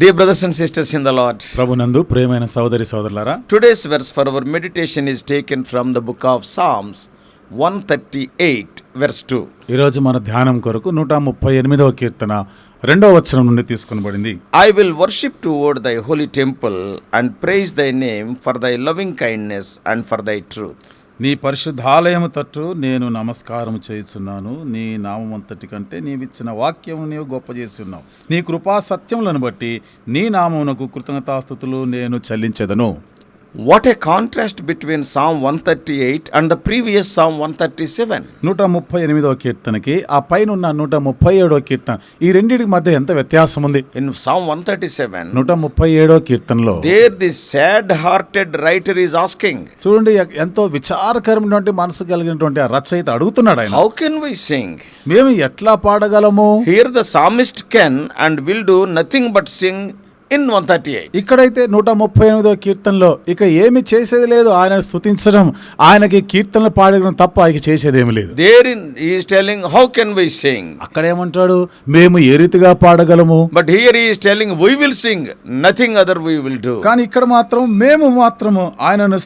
Dear brothers and sisters in the Lord, ప్రభునందు ప్రియమైన సోదరి సోదరులారా today's verse for our meditation is taken from the book of Psalms 138, verse 2. ఈరోజు మన ధ్యానం కొరకు నూట ముప్పై ఎనిమిదవ కీర్తన రెండవ వచనం నుండి తీసుకొనబడింది I will worship toward thy holy temple and praise thy name for thy loving kindness and for thy truth. నీ పరిశుద్ధాలయము తట్టు నేను నమస్కారం చేయుచున్నాను. నీ నామంతటి కంటే నీవిచ్చిన వాక్యము నీవు గొప్ప చేసి ఉన్నావు. నీ కృపా సత్యములను బట్టి నీ నామమునకు కృతజ్ఞతాస్థుతులు నేను చెల్లించెదను. What a contrast between psalm one thirty eight and the previous psalm one thirty seven నూట ముప్పై ఎనిమిదవ కీర్తనకి ఆ పైన ఉన్న నూట ముప్పై ఏడవ కీర్తన ఈ రెండింటికి మధ్య ఎంత వ్యత్యాసం ఉంది సామ్ వన్ థర్టీ సెవెన్ నూట ముప్పై ఏడవ కీర్తనలో there the sad hearted writer is asking చూడండి ఎంతో విచారకరమైనటువంటి మనసు కలిగినటువంటి ఆ రచయిత అడుగుతున్నాడు ఆయన. హౌ కెన్ వి సింగ్ మేము ఎట్లా పాడగలము? Here the psalmist can and will do nothing but sing but sing in 138. ఇక్కడైతే నూట ముప్పై ఎనిమిదో కీర్తనలో ఇక ఏమి చేసేది లేదు ఆయన స్తుతించడం ఆయనకి కీర్తనలు పాడడం తప్ప ఇక చేసేది ఏమి లేదు Therein he is telling, How can we sing? అక్కడ ఏమంటాడు మేము ఏ రీతిగా పాడగలము But here he is telling, We will sing, nothing other we will do. కానీ ఇక్కడ మాత్రం మేము మాత్రము ఆయనను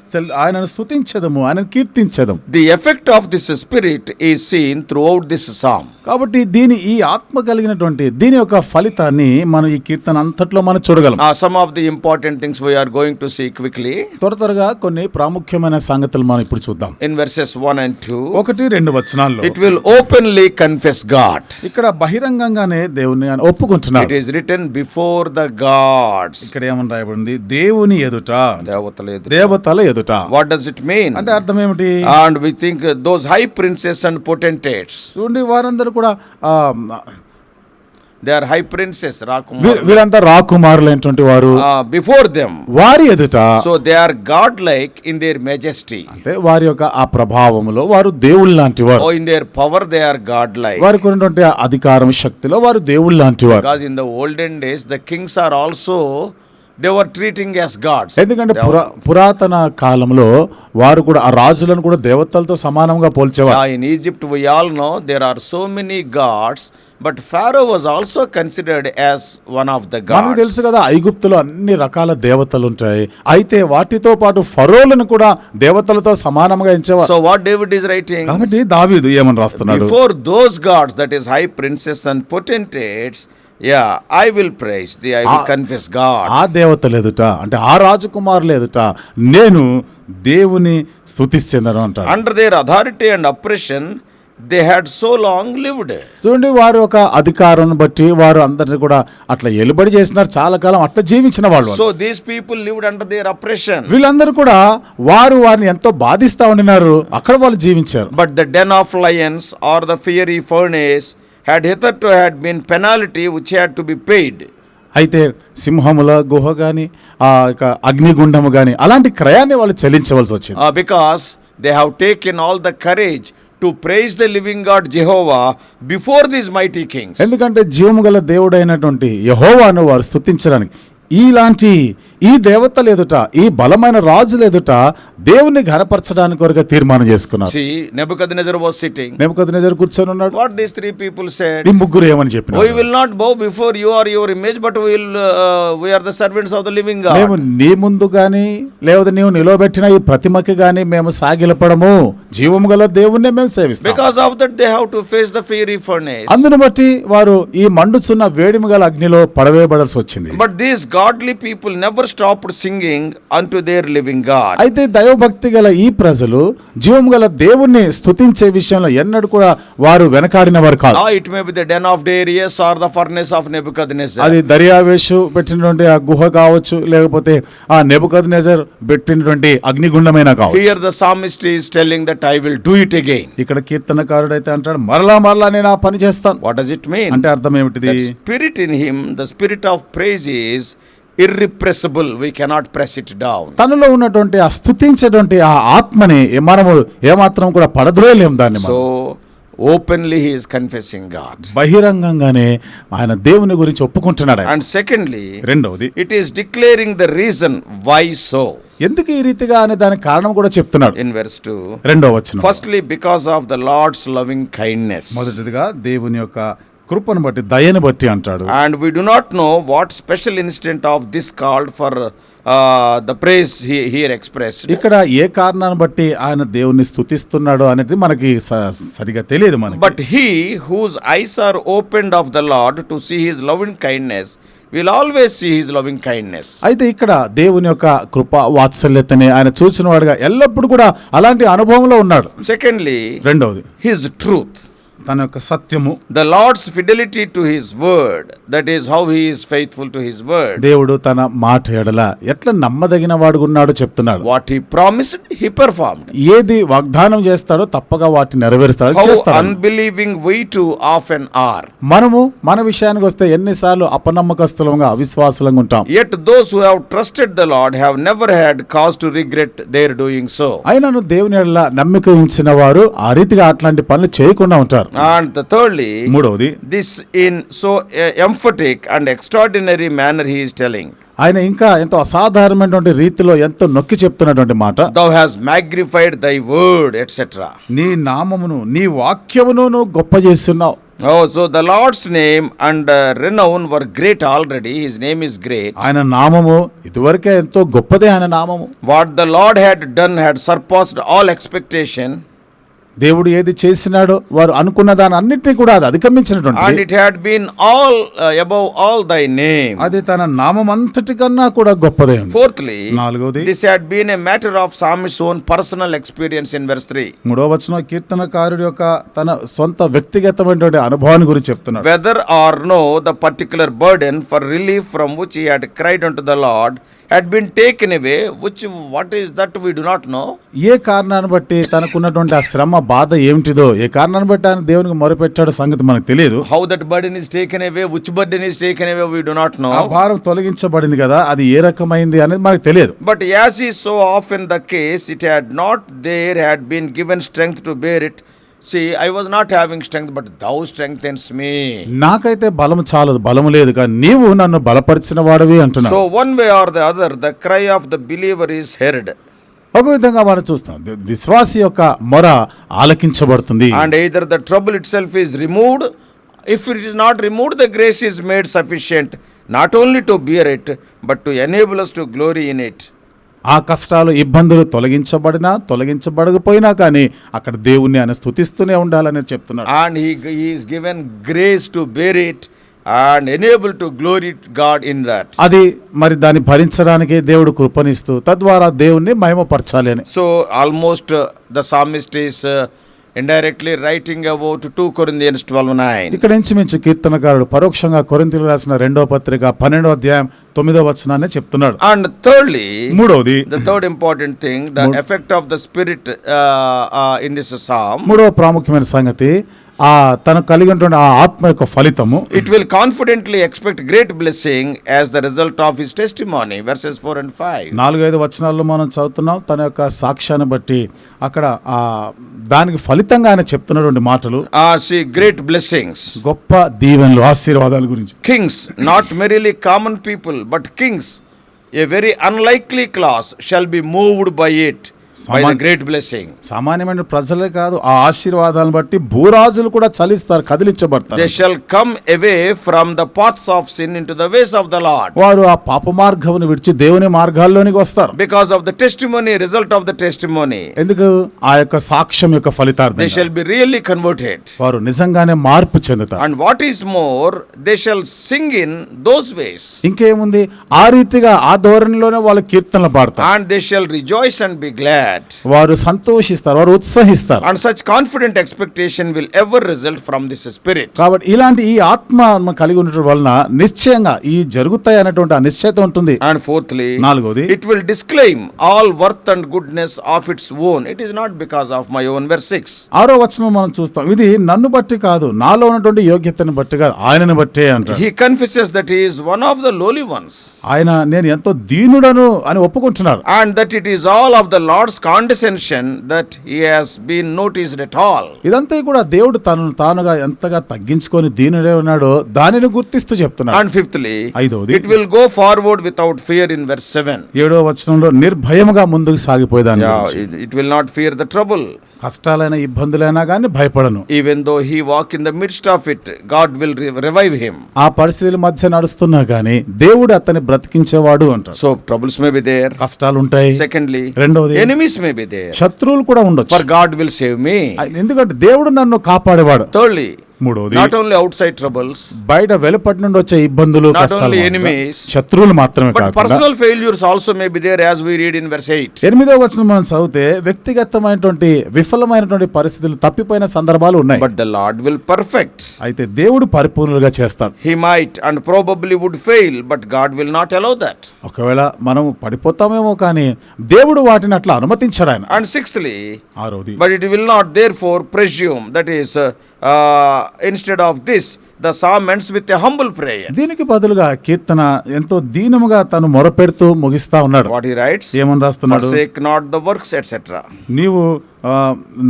ఆయనను స్తుతించదము ఆయనను కీర్తించదము The effect of this spirit is seen throughout this psalm. కాబట్టి దీని ఈ ఆత్మ కలిగినటువంటి దీని యొక్క ఫలితాన్ని మనం ఈ కీర్తన అంతట్లో మనం చూడగలం. Some of the important things we we are going to see quickly త్వర త్వరగా కొన్ని ప్రాముఖ్యమైన సంగతులు మనం ఇప్పుడు చూద్దాం. In verses one and two ఒకటి రెండు వచనాల్లో. It will openly confess God ఇక్కడ బహిరంగంగానే దేవుని ఒప్పుకుంటున్నారు. It is return before the gods ఇక్కడ ఏమని రాయబడింది? దేవుని ఎదుట. దేవతల ఎదుట. దేవతల ఎదుట. వాట్ డస్ ఇట్ మీన్ అంటే అర్థం ఏమిటి? And we think those high princes and potentates చూడండి వారందరూ కూడా దే ఆర్ హై వీరంతా రాకుమారులు ఏంటంటే వారు. బిఫోర్ దెమ్ వారి ఎదుట so they are like in their majesty అంటే వారి యొక్క ఆ ప్రభావంలో వారు దేవుళ్ళ లాంటి in power they are god like వారికి ఉన్నటువంటి అధికారం శక్తిలో వారు దేవుళ్ళ లాంటి in the olden days the kings are also they were treating as gods ఎందుకంటే పురాతన కాలంలో వారు కూడా ఆ రాజులను కూడా దేవతలతో సమానంగా పోల్చేవారు. In Egypt we all know there are so many gods but Pharaoh was also considered as one of the gods మనకు తెలుసు కదా ఐగుప్తులో అన్ని రకాల దేవతలు ఉంటాయి. అయితే వాటితో పాటు ఫరోలను కూడా దేవతలతో సమానంగా ఎంచేవారు. So what David is writing కాబట్టి దావీదు ఏమని రాస్తున్నాడు? For those gods that is high princes and potentates yeah I will praise thee I will confess God ఆ దేవత లేదుట అంటే ఆ రాజకుమారులు ఎదుట నేను దేవుని స్థుతిస్తున్నాను అంట under their authority and oppression they had so long lived చూడండి వారు ఒక అధికారాన్ని బట్టి వారు అందరిని కూడా అట్లా ఎలుబడి చేసినారు చాలా కాలం అట్లా జీవించిన వాళ్ళు. So these people lived under their oppression వీళ్ళందరూ కూడా వారు వారిని ఎంతో బాధిస్తా ఉండినారు అక్కడ వాళ్ళు జీవించారు. But the den of lions or the fiery ఈ furnace had hitherto had been penalty which had to be paid అయితే సింహముల గుహ కానీ ఆ యొక్క అగ్నిగుండము కానీ అలాంటి క్రయాన్ని వాళ్ళు చెల్లించవలసి వచ్చింది. Because they have taken all the courage to praise the living God Jehovah before this mighty king ఎందుకంటే జీవము గల దేవుడైనటువంటి యహోవాను వారు స్థుతించడానికి ఇలాంటి ఈ దేవత లేదుట ఈ బలమైన రాజు లేదుట దేవుని ఘనపరచడానికి వరకు తీర్మానం చేసుకున్నారు. నెబుకద్నెజర్ వాస్ సిట్టింగ్ నెబుకద్నెజర్ కూర్చొని ఉన్నాడు. What this three people said ఈ ముగ్గురు ఏమని చెప్పారు we will not are your image but we will are the servants of the living నీ ముందు గాని లేదా నీవు నిలబెట్టిన ఈ ప్రతిమకి గాని మేము సాగిలపడము. జీవము గల దేవుణ్ణి మేము సేవిస్తాం. Because of that they have to face the fear అందును బట్టి వారు ఈ మండుచున్న వేడిమి గల అగ్నిలో పడవేయబడాల్సి వచ్చింది. But these godly people never stopped singing unto their living God అయితే దైవభక్తి గల ఈ ప్రజలు జీవం గల దేవుణ్ణి స్థుతించే విషయంలో ఎన్నడూ కూడా వారు వెనకాడిన వారు కాదు it may be the den of Darius or the furnace of Nebuchadnezzar అది దర్యావేషు పెట్టినటువంటి ఆ గుహ కావచ్చు లేకపోతే ఆ నెబుకద్నెజర్ పెట్టినటువంటి అగ్నిగుండమైన కావచ్చు. Here the psalmist is telling that I will do it again ఇక్కడ కీర్తనకారుడు అయితే అంటాడు మరలా మరలా నేను ఆ పని చేస్తాను. వాట్ డస్ ఇట్ మీన్ అంటే అర్థం ఏమిటిది? Spirit in him the spirit of praise is irrepressible. We cannot press it down. తనలో ఉన్నటువంటి ఆ స్థుతించేటువంటి ఆ ఆత్మని మనము ఏమాత్రం కూడా పడద్రోయలేం దాన్ని openly he is confessing God. బహిరంగంగానే ఆయన దేవుని గురించి ఒప్పుకుంటున్నాడు. And secondly, రెండవది it is declaring the reason why so. ఎందుకు ఈ రీతిగా అనే దానికి కారణం కూడా చెప్తున్నాడు In verse 2. రెండో వచ్చిన Firstly, because of the Lord's loving kindness. మొదటిదిగా దేవుని యొక్క కృపను బట్టి దయని బట్టి అంటాడు. And we do not know what special instance of this called for the praise here express ఇక్కడ ఏ కారణాన్ని బట్టి ఆయన దేవుణ్ణి స్థుతిస్తున్నాడు అనేది మనకి సరిగా తెలియదు మనకి. But he whose eyes are open of the Lord to see his love in kindness will always see his loving kindness అయితే ఇక్కడ దేవుని యొక్క కృప వాత్సల్యతని ఆయన చూసిన వాడుగా ఎల్లప్పుడు కూడా అలాంటి అనుభవంలో ఉన్నాడు. సెకండ్లీ రెండవది. హిజ్ ట్రూత్ తన యొక్క సత్యము. The Lord's fidelity to his word that is how he is to his word దేవుడు తన మాట ఎడల ఎట్లా నమ్మదగిన వాడు ఉన్నాడో చెప్తున్నాడు. What he promised he performed ఏది వాగ్దానం చేస్తాడో తప్పగా వాటిని నెరవేరుస్తాడు. చేస్తాడు. Unbelieving we too often are మనము మన విషయానికి వస్తే ఎన్నిసార్లు అపనమ్మకస్తులంగా అవిశ్వాసులంగా ఉంటాం. Yet those who have trusted the Lord have never had cause to regret their doing so అయినను దేవుని ఎడల నమ్మిక ఉంచిన వారు ఆ రీతిగా అట్లాంటి పనులు చేయకుండా ఉంటారు. And the thirdly, మూడవది this in so uh, emphatic and extraordinary manner he is telling. ఆయన ఇంకా ఎంతో అసాధారణమైనటువంటి రీతిలో ఎంతో నొక్కి చెప్తున్నటువంటి మాట Thou hast magnified thy word, etc. నీ నామమును నీ వాక్యమును నువ్వు గొప్ప చేస్తున్నావు Oh, so the Lord's name and uh, renown were great already. His name is great. ఆయన నామము ఇదివరకే ఎంతో గొప్పదే ఆయన నామము What the Lord had done had surpassed all expectation, దేవుడు ఏది చేసినాడో వారు అనుకున్న దాని అన్నిటినీ కూడా అది అధిగమించినటువంటి all above all thy name అది తన నామం అంతటి కన్నా కూడా గొప్పదే ఫోర్త్లీ నాలుగోది this had been a matter of psalmist's own personal experience in మూడో వచ్చిన కీర్తనకారుడు యొక్క తన సొంత వ్యక్తిగతమైనటువంటి అనుభవాన్ని గురించి చెప్తున్నాడు. Whether or not the particular burden for relief from which he cried to the Lord had been taken away which what is that we do not know ఏ కారణాన్ని బట్టి తనకున్నటువంటి ఆ శ్రమ బాధ ఏమిటిదో ఏ కారణాన్ని బట్టి ఆయన దేవునికి మొరపెట్టాడు సంగతి మనకు తెలియదు. How that burden is taken away which burden is taken away we do not know ఆ భారం తొలగించబడింది కదా అది ఏ రకమైంది అనేది మనకు తెలియదు. But as is so often the case it had not there had been given strength to bear it see I was not having strength but thou strengthens me నాకైతే బలం చాలదు బలం లేదు కానీ నీవు నన్ను బలపరిచిన వాడివి అంటున్నా so one way or the other the cry of the believer is heard ఒక విధంగా మనం చూస్తాం. విశ్వాస యొక్క మొర ఆలకించబడుతుంది. And either the trouble itself is removed if it is not removed the grace is made sufficient not only to bear it but to enables to glory in it ఆ కష్టాలు ఇబ్బందులు తొలగించబడినా తొలగించబడకపోయినా కానీ అక్కడ దేవుణ్ణి ఆయన స్థుతిస్తూనే ఉండాలని చెప్తున్నాడు and he given grace to bear it and enable to glory God in that అది మరి దాన్ని భరించడానికి దేవుడు కృపణిస్తూ తద్వారా దేవుణ్ణి మహిమపరచాలి అని. So almost the psalmist is indirectly writing about two Corinthians twelve nine ఇక్కడ నుంచి మించి కీర్తనకారుడు పరోక్షంగా కొరింతిలు రాసిన రెండో పత్రిక పన్నెండో అధ్యాయం తొమ్మిదో వచనాన్ని చెప్తున్నాడు. అండ్ థర్డ్లీ మూడోది. The third important thing the effect of the spirit in this మూడో ప్రాముఖ్యమైన సంగతి ఆ తన కలిగినటువంటి ఆ ఆత్మ యొక్క ఫలితము. It will confidently expect great blessing as the result of his morning verses four and five నాలుగు ఐదు వచనాల్లో మనం చదువుతున్నాం తన యొక్క సాక్ష్యాన్ని బట్టి అక్కడ ఆ దానికి ఫలితంగా ఆయన చెప్తున్నటువంటి మాటలు. ఆ సి గ్రేట్ బ్లెస్సింగ్స్ గొప్ప దీవెన్లు ఆశీర్వాదాల గురించి. Kings not merely common people but kings a very unlikely class shall be moved by it great blessing సామాన్యమైన ప్రజలే కాదు ఆ ఆశీర్వాదాలను బట్టి భూరాజులు కూడా చలిస్తారు కదిలించబడతారు. They shall come away from the paths of sin in ways of the Lord వారు ఆ పాప మార్గమును విడిచి దేవుని మార్గాల్లోనికి వస్తారు. Because of the testimony result of the testimony ఎందుకు? ఆ యొక్క సాక్ష్యం యొక్క ఫలితార్థం they shall be really converted వారు నిజంగానే మార్పు చెందుతారు. And what is more they shall sing in those ways ఇంకేముంది? ఆ రీతిగా ఆ ధోరణిలోనే వాళ్ళు కీర్తనలు పాడతారు. And they shall rejoice and be glad glad. వారు సంతోషిస్తారు వారు ఉత్సహిస్తారు And such confident expectation will ever result from this spirit. కాబట్టి ఇలాంటి ఈ ఆత్మ కలిగి ఉండటం వలన నిశ్చయంగా ఈ జరుగుతాయి అనేటువంటి ఆ నిశ్చయత ఉంటుంది And fourthly, నాలుగోది it will disclaim all worth and goodness of its own. It is not because of my own. Verse 6. ఆరో వచనం మనం చూస్తాం ఇది నన్ను బట్టి కాదు నాలో ఉన్నటువంటి యోగ్యతను బట్టి కాదు ఆయనను బట్టే అంటాడు He confesses that he is one of the lowly ones ఆయన నేను ఎంతో దీనుడను అని ఒప్పుకుంటున్నాడు and that it is all of the Lord's God's condescension that he has been noticed at all ఇదంతా కూడా దేవుడు తనను తానుగా ఎంతగా తగ్గించుకొని దీనినే ఉన్నాడో దానిని గుర్తిస్తూ చెప్తున్నాడు. అండ్ ఫిఫ్త్లీ ఐదోది it will go forward without fear in verse seven ఏడో వచనంలో నిర్భయముగా ముందుకు సాగిపోయేదాన్ని it will not fear the trouble కష్టాలైన ఇబ్బందులైనా గాని భయపడను. Even though he walk in the midst of it God will revive him ఆ పరిస్థితుల మధ్య నడుస్తున్నా గానీ దేవుడు అతని బ్రతికించేవాడు అంటారు. So troubles may be there కష్టాలు ఉంటాయి సెకండ్లీ రెండోది enemy enemies may be there శత్రువులు కూడా ఉండొచ్చు. For God will save me ఎందుకంటే దేవుడు నన్ను కాపాడేవాడు. తోళ్ళి మూడోది ఓన్లీ అవుట్ సైడ్ ట్రబుల్స్ బయట వెలుపటి నుండి వచ్చే ఇబ్బందులు శత్రువులు మాత్రమే personal failures also may be there we read in verse ఎనిమిదో వచ్చిన మనం చదివితే వ్యక్తిగతమైనటువంటి విఫలమైనటువంటి పరిస్థితులు తప్పిపోయిన సందర్భాలు ఉన్నాయి. బట్ లార్డ్ విల్ పర్ఫెక్ట్ అయితే దేవుడు పరిపూర్ణులుగా చేస్తాడు. He might and probably would fail but God will not allow that ఒకవేళ మనం పడిపోతామేమో కానీ దేవుడు వాటిని అట్లా అనుమతించడాయన అండ్ సిక్స్త్లీ ఆరోది but it will not therefore that is instead of this the psalm ends with a humble prayer దీనికి బదులుగా కీర్తన ఎంతో దీనముగా తను మొరపెడుతూ ముగిస్తా ఉన్నాడు. వాట్ హీ రైట్స్ ఏమని రాస్తున్నాడు? Sake not the works etcetera నీవు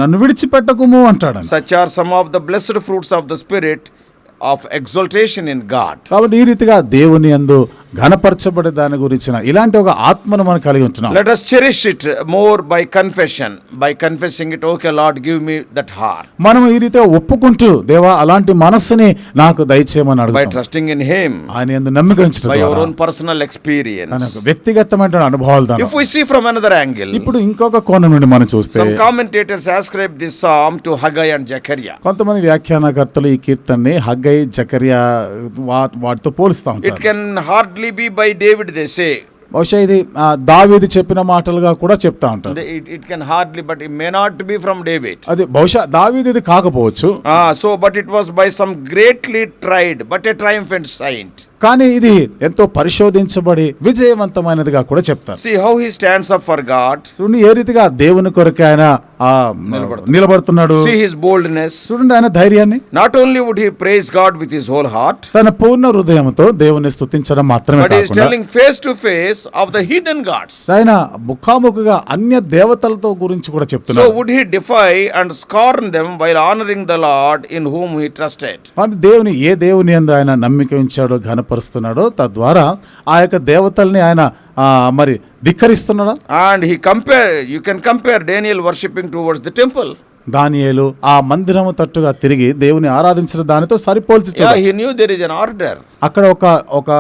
నన్ను విడిచిపెట్టకుము అంటాడు such are some of the blessed fruits of the spirit of exultation in God కాబట్టి ఈ రీతిగా దేవుని అందు ఘనపరచబడే దాని గురించి ఇలాంటి ఒక ఆత్మను మనం కలిగి ఉంటున్నాం. Let us cherish it more by confession by confessing it okay Lord give me that heart మనం ఈ రీతిగా ఒప్పుకుంటూ దేవా అలాంటి మనస్సుని నాకు దయచేయమని అడుగు బై ట్రస్టింగ్ ఇన్ హిమ్ ఆయన ఎందు నమ్మిక by your own personal experience నాకు వ్యక్తిగతమైన అనుభవాలు దాని if we see from another angle ఇప్పుడు ఇంకొక కోణం నుండి మనం చూస్తే some commentators ascribe this psalm to Haggai and Zechariah కొంతమంది వ్యాఖ్యానకర్తలు ఈ కీర్తనని హగ్గయ్ జకరియా వాటితో పోలుస్తా ఉంటారు. It can hardly only be by David they say బహుశా ఇది దావీది చెప్పిన మాటలుగా కూడా చెప్తా ఉంటారు. It can hardly but may be from David అది బహుశా దావీది ఇది కాకపోవచ్చు. So but it was by some greatly tried but a triumphant saint కానీ ఇది ఎంతో పరిశోధించబడి విజయవంతమైనదిగా కూడా చెప్తారు. See how he stands up for God చూడండి ఏ రీతిగా దేవుని కొరకు ఆయన నిలబడుతున్నాడు. సి హిస్ బోల్డ్నెస్ ఆయన ధైర్యాన్ని. Not only would he praise God with his whole heart తన పూర్ణ హృదయంతో దేవుని స్థుతించడం మాత్రమే telling face to face of the heathen gods ఆయన ముఖాముఖిగా అన్య దేవతలతో గురించి కూడా చెప్తున్నాడు so would he defy and scorn them while honouring the Lord in whom he trusted మరి దేవుని ఏ దేవుని ఎందు ఆయన నమ్మిక ఉంచాడు ఘనప ఘనపరుస్తున్నాడో తద్వారా ఆ యొక్క దేవతల్ని ఆయన మరి ధిక్కరిస్తున్నాడా And he compare, you can compare Daniel worshipping towards the temple. దానియేలు ఆ మందిరము తట్టుగా తిరిగి దేవుని ఆరాధించిన దానితో సరిపోల్చి knew there is an order. అక్కడ ఒక ఒక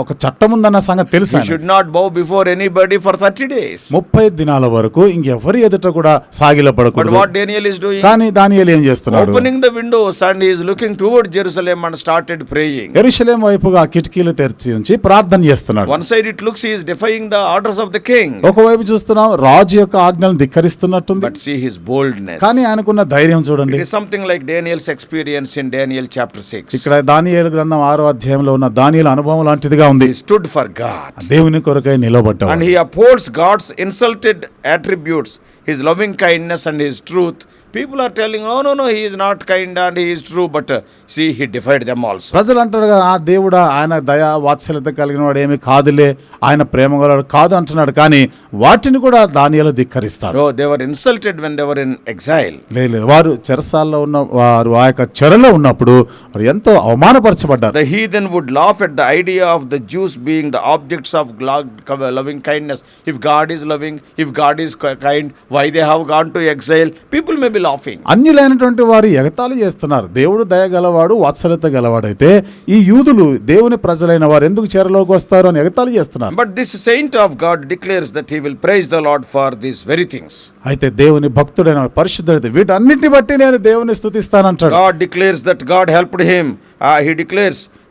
ఒక చట్టం ఉందన్న సంగతి తెలుసు should not bow before anybody for thirty days ముప్పై దినాల వరకు ఇంకెవరి ఎదుట కూడా సాగిలపడకూడదు వాట్ డేనియల్ ఇస్ డూయింగ్ కానీ దానియల్ ఏం చేస్తున్నాడు? Opening the windows and is looking toward Jerusalem and started praying Jerusalem వైపుగా కిటికీలు తెరిచి ఉంచి ప్రార్థన చేస్తున్నాడు. One side it looks is defying the orders of the king ఒక వైపు చూస్తున్నాం రాజు యొక్క ఆజ్ఞలను ధిక్కరిస్తున్నట్టుంది. బట్ సీ హిస్ బోల్డ్నెస్ కానీ ఆయనకున్న ధైర్యం చూడండి. Something like Daniel's experience in Daniel chapter six ఇక్కడ దానియల్ గ్రంథం ఆరో అధ్యాయంలో ఉన్న దానియల్ అనుభవం లాంటి లాంటిదిగా ఉంది stood for God. దేవుని కొరకై And నిలబడ్డాడు he upholds God's insulted attributes, his loving kindness and his truth. People people are telling no no no he's not kind and he's true but see he defied them also ప్రజలు అంటారు ఆ దేవుడు ఆయన దయా వాత్సల్యత కలిగిన వాడు ఏమి కాదులే ఆయన ప్రేమ గలడు కాదు అంటున్నాడు. కానీ వాటిని కూడా దానియాలో ధిక్కరిస్తాడు they were insulted when they were in exile లేదు వారు చెరసాల్లో ఉన్న వారు ఆ యొక్క చెరలో ఉన్నప్పుడు వారు ఎంతో అవమానపరచబడ్డారు. The he then would laugh at the idea of the Jews being the objects of loving kindness if God is loving if God is kind why they have gone to exile people may be laughing. అన్యులైనటువంటి వారు ఎగతాళి చేస్తున్నారు దేవుడు దయ గలవాడు వాత్సల్యత గలవాడైతే ఈ యూదులు దేవుని ప్రజలైన వారు ఎందుకు చెరలోకి వస్తారు అని ఎగతాళి చేస్తున్నారు But this saint of God declares that he will praise the Lord for these very things. అయితే దేవుని భక్తుడైన పరిశుద్ధుడైతే వీటన్నిటిని బట్టి నేను దేవుని స్తుతిస్తానంటాడు God declares that God helped him. Uh, he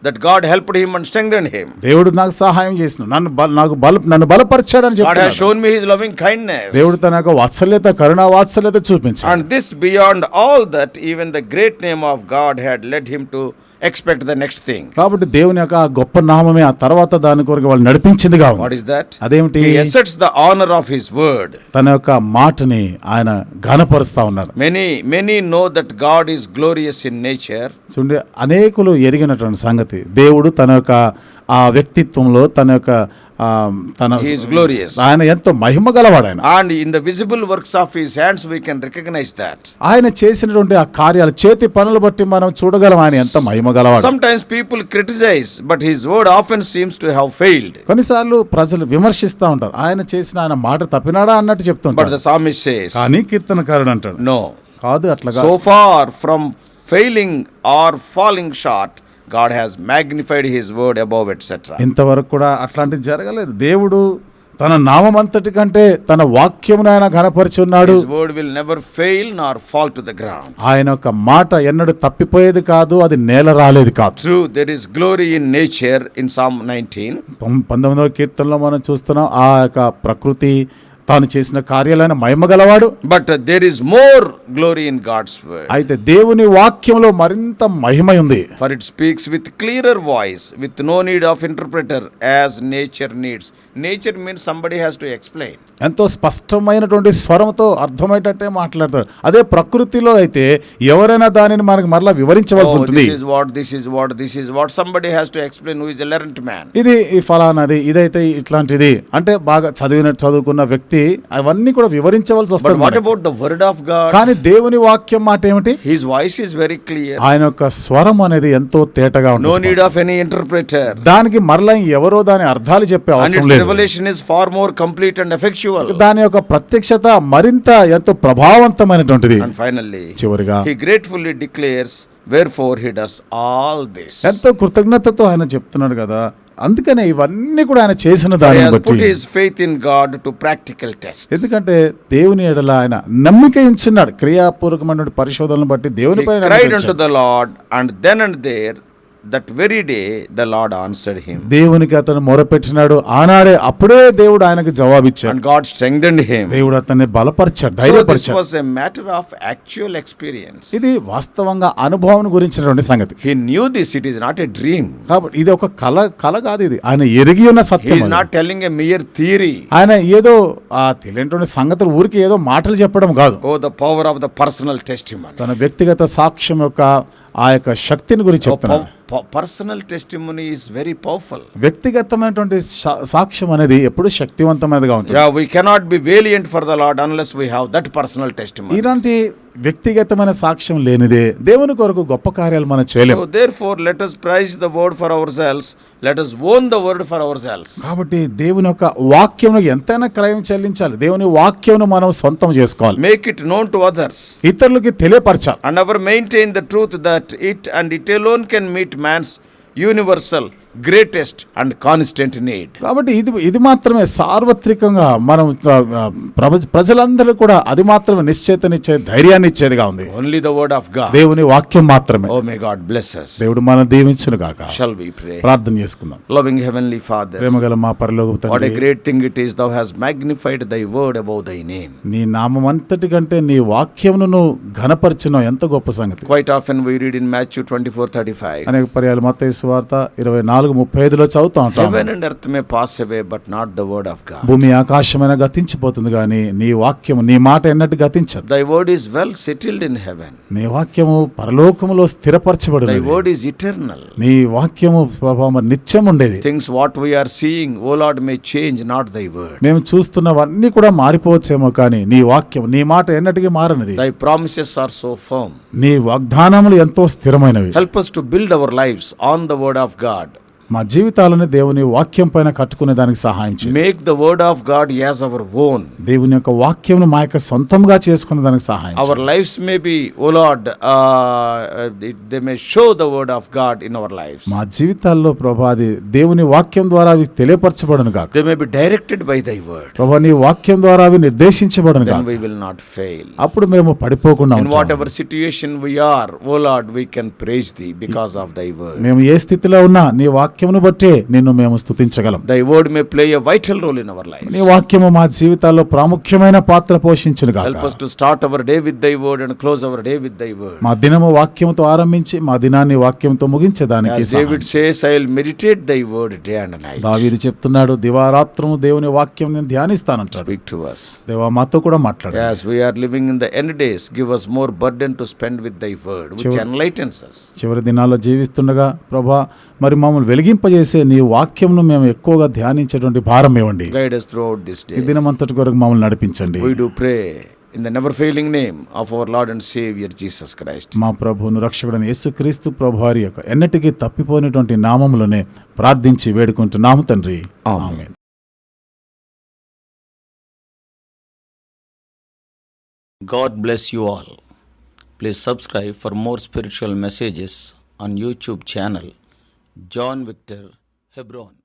that God helped him and strengthened him. దేవుడు నాకు సహాయం చేసిన నన్ను నాకు బల నన్ను బలపరిచాడని God has చెప్తున్నాడు shown me his loving kindness. దేవుడు తన యొక్క వాత్సల్యత కరుణా వాత్సల్యత చూపించాడు And this beyond all that, even the great name of God had led him to expect the next thing. కాబట్టి దేవుని యొక్క గొప్ప నామమే ఆ తర్వాత దాని కొరకు వాళ్ళు నడిపించిందిగా ఉంది is that? అదేమిటి asserts the honor of his word. తన యొక్క మాటని ఆయన ఘనపరుస్తా ఉన్నారు Many, many know that God is glorious in nature, చూడండి అనేకులు ఎరిగినటువంటి సంగతి దేవుడు తన యొక్క ఆ వ్యక్తిత్వంలో తన యొక్క Um, తన గ్లోరియస్ ఆయన ఎంతో మహిమ గలవాడు and in the visible works of his hands we recognise that ఆయన చేసినటువంటి ఆ కార్యాలు చేతి పనులు బట్టి మనం చూడగలం ఆయన ఎంత మహిమ గలవాడు. Sometimes people criticise but his word often seems to have failed కొన్నిసార్లు ప్రజలు విమర్శిస్తా ఉంటారు ఆయన చేసిన ఆయన మాట తప్పినాడా అన్నట్టు చెప్తుంటారు బట్ ద కీర్తనకారుడు అంటాడు నో కాదు అట్లా so far from failing or falling short God has magnified his word above, etc. ఇంతవరకు కూడా అట్లాంటిది జరగలేదు దేవుడు తన నామం అంతటి కంటే తన వాక్యమును ఆయన ఘనపరిచి ఉన్నాడు His word will never fail nor fall to the ground. ఆయన యొక్క మాట ఎన్నడూ తప్పిపోయేది కాదు అది నేల రాలేదు కాదు True, there is glory in nature in Psalm 19, పం- పంతొమ్మిదవ కీర్తనలో మనం చూస్తున్నాం ఆ యొక్క ప్రకృతి తాను చేసిన కార్యాలయైన మహిమ గలవాడు but there is more glory in God's word అయితే దేవుని వాక్యంలో మరింత మహిమ ఉంది for it speaks with clear voice with no need of interpreter as nature needs Nature means somebody has to explain. ఎంతో స్పష్టమైనటువంటి స్వరంతో అర్థమయ్యేటట్టే మాట్లాడతాడు అదే ప్రకృతిలో అయితే ఎవరైనా దానిని మనకు మరలా వివరించవలసి Oh, ఉంటుంది this is what, this is what, this is what. Somebody has to explain who is a learned man. ఇది ఈ ఫలానాది ఇదైతే ఇట్లాంటిది అంటే బాగా చదివిన చదువుకున్న వ్యక్తి అవన్నీ కూడా వివరించవలసి వస్తుంది మనకి. about the word of God? కానీ దేవుని వాక్యం మాట ఏమిటి His voice is very clear. ఆయన యొక్క స్వరం అనేది ఎంతో తేటగా ఉంటుంది need of any interpreter. దానికి మరలా ఎవరో దాని అర్థాలు చెప్పే అవసరం లేదు revolution is far more complete and effectual దాని యొక్క ప్రత్యక్షత మరింత ఎంతో ప్రభావవంతమైనటువంటిది. అండ్ ఫైనల్లీ చివరిగా he gratefully declares wherefore he does all this ఎంతో కృతజ్ఞతతో ఆయన చెప్తున్నాడు కదా. అందుకనే ఇవన్నీ కూడా ఆయన చేసిన దాని faith in God to practical test ఎందుకంటే దేవుని ఎడల ఆయన నమ్మిక ఇచ్చినాడు క్రియాపూర్వకమైన పరిశోధనలు బట్టి దేవుని పైన right the Lord and then and there that very day the Lord answered him దేవునికి అతను మొరపెట్టినాడు. ఆనాడే అప్పుడే దేవుడు ఆయనకు జవాబిచ్చాడు. అండ్ గాడ్ స్ట్రెంగ్డెన్డ్ హిమ్ దేవుడు అతన్ని బలపరిచాడు ధైర్యపరిచాడు. Was a matter of actual experience ఇది వాస్తవంగా అనుభవం గురించినటువంటి సంగతి. He knew this it is not a dream కాబట్టి ఇది ఒక కల కల కాదు ఇది. ఆయన ఎరిగి ఉన్న సత్యం not telling a mere theory ఆయన ఏదో ఆ తెలియనటువంటి సంగతులు ఊరికి ఏదో మాటలు చెప్పడం కాదు. ఓ the power of the personal test తన వ్యక్తిగత సాక్ష్యం యొక్క ఆ యొక్క శక్తిని గురించి చెప్తున్నాను personal test is very powerful వ్యక్తిగతమైనటువంటి సాక్ష్యం అనేది ఎప్పుడు శక్తివంతమైనదిగా ఉంటుంది. We cannot be valiant for the Lord unless we have that personal test ఇలాంటి వ్యక్తిగతమైన సాక్ష్యం లేనిదే దేవుని కొరకు గొప్ప కార్యాలు మనం చేయలేము therefore prize the word for ourselves let us own the word for ourselves కాబట్టి దేవుని యొక్క వాక్యం ఎంతైనా క్రయం చెల్లించాలి. దేవుని వాక్యమును మనం సొంతం చేసుకోవాలి. Make it known to others ఇతరులకి తెలియపరచాలి. And our maintain the truth that it and it alone can meet man's universal greatest and constant need కాబట్టి ఇది ఇది మాత్రమే సార్వత్రికంగా మనం ప్రజలందరూ కూడా అది మాత్రమే నిశ్చేతనిచ్చే ధైర్యాన్నిచ్చేదిగా ఉంది. ఓన్లీ ద వర్డ్ ఆఫ్గా దేవుని వాక్యం మాత్రమే. ఓ మై గాడ్ బ్లెస్ దేవుడు మనం దీవించును కాక షల్ వి ప్రే ప్రార్థన చేసుకుందాం. లవింగ్ హెవెన్లీ ఫాదర్ ప్రేమగల మా పరలోక great thing is thou hast magnified thy word above thy name నీ నామం అంతటి కంటే నీ వాక్యమును ఘనపరిచిన ఎంత గొప్ప సంగతి. Quite off and we read in Matthew 24 35 అనేక పర్యాలు మాతయ్ వార్త ఇరవై నాలుగు నాలుగు ముప్పై ఐదులో చదువుతా ఉంటాం భూమి ఆకాశమైన గతించిపోతుంది కానీ నీ వాక్యం నీ మాట ఎన్నట్టు గతించదు. Thy word is well settled in heaven నీ వాక్యము పరలోకములో స్థిరపరచబడి వర్డ్ ఈస్ ఇటర్నల్ నీ వాక్యము నిత్యం ఉండేది things what we are seeing oh Lord may change not thy word మేము చూస్తున్నవన్నీ కూడా మారిపోవచ్చేమో కానీ నీ వాక్యం నీ మాట ఎన్నటికి మారనిది. దై ప్రామిసెస్ ఆర్ సో ఫర్మ్ నీ వాగ్దానములు ఎంతో స్థిరమైనవి. Help us to build our lives on the word of God మా జీవితాలను దేవుని వాక్యం పైన కట్టుకునే దానికి సహాయం make the word of God as our own దేవుని యొక్క వాక్యం మా యొక్క సొంతంగా చేసుకునే దానికి సహాయం our life may be oh Lord they may show the word of God in our life మా జీవితాల్లో ప్రభాది దేవుని వాక్యం ద్వారా అవి తెలియపరచబడను గాక. May be directed by thy word ప్రభా నీ వాక్యం ద్వారా అవి నిర్దేశించబడను గాక. వి విల్ నాట్ ఫెయిల్ అప్పుడు మేము పడిపోకుండా whatever situation we are oh Lord we can praise thee because of thy మేము ఏ స్థితిలో ఉన్నా నీ వాక్యం వాక్యమును బట్టే నిన్ను మేము స్థుతించగలం thy word may play a vital role in our life ఈ వాక్యము మా జీవితాల్లో ప్రాముఖ్యమైన పాత్ర పోషించును గాక. Help us to start our day with thy word and close our day with thy word మా దినము వాక్యముతో ఆరంభించి మా దినాన్ని వాక్యముతో ముగించడానికి David says I will meditate thy word day and night దావీదు చెప్తున్నాడు దివారాత్రము దేవుని వాక్యం నేను ధ్యానిస్తాను అంటాడు స్పీక్ టు us. దేవ మాతో కూడా మాట్లాడు as we are living in the end days give us more burden to spend with thy word which enlightens us. చివరి దినాల్లో జీవిస్తుండగా ప్రభా మరి మామూలు వెలిగి వెలిగింపజేసే నీ వాక్యంను మేము ఎక్కువగా ధ్యానించేటువంటి భారం ఇవ్వండి Guide us throughout this ఈ day. దినమంతటి కొరకు మమ్మల్ని నడిపించండి We do pray in the never failing name of our Lord and Savior Jesus Christ. మా ప్రభువును రక్షకుడైన యేసుక్రీస్తు ప్రభువారి యొక్క ఎన్నటికీ తప్పిపోయినటువంటి నామములోనే ప్రార్థించి వేడుకుంటున్నాము తండ్రి ఆమేన్ God bless you all. Please subscribe for more spiritual messages on YouTube channel John Victor Hebron.